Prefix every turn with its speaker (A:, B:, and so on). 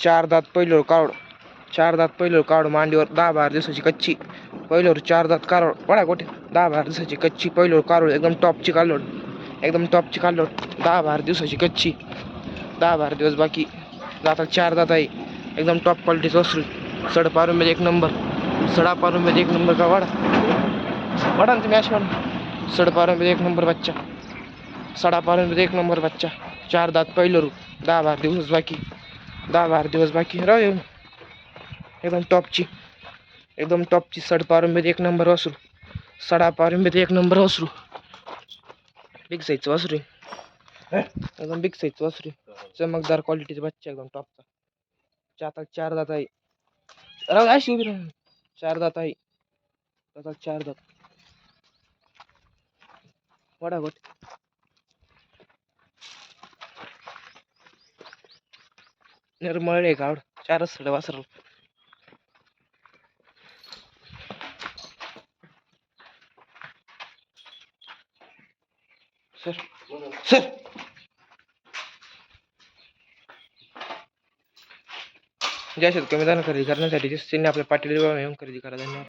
A: चार दात पहिल्यावर काढ चार दात पहिल्यावर कावड मांडीवर दहा बारा दिवसाची कच्ची. पहिल्यावर चार दात कारोड वडा कोठे दहा बारा दिवसाची कच्ची. पहिल्यावर कारोड एकदम टॉपची कालोड एकदम टॉपची कालोड दहा बारा दिवसाची कच्ची. दहा बारा दिवस बाकी. दातात चार दात आहे. एकदम टॉप क्वालिटीचं असू सड म्हणजे एक नंबर. सडा म्हणजे एक नंबर का वाडा वाडा ना तुम्ही अशी वाडा सड पारूमध्ये एक नंबर बच्चा. सडा म्हणजे एक नंबर बच्चा. चार दात पहिलं रू दहा बारा दिवस बाकी. दहा बारा दिवस बाकी राहू येऊन. एकदम टॉपची एकदम टॉपची सड एक नंबर वासरू. सडा पारूमध्ये एक नंबर वासरू. बिग साईजचं वासरू. एकदम बिग साईजचं वासरू. चमकदार क्वालिटीचा बच्चा एकदम टॉपचा चार चार दात आहे. राहू अशी उभी राहू. चार दात आहे. चार दात. वडा निर्मळ गावड चारच सडे वासरल सर. सर. ज्या शेतकरी खरेदी करण्यासाठी त्यांनी आपल्या पाटील येऊन खरेदी करा. धन्यवाद.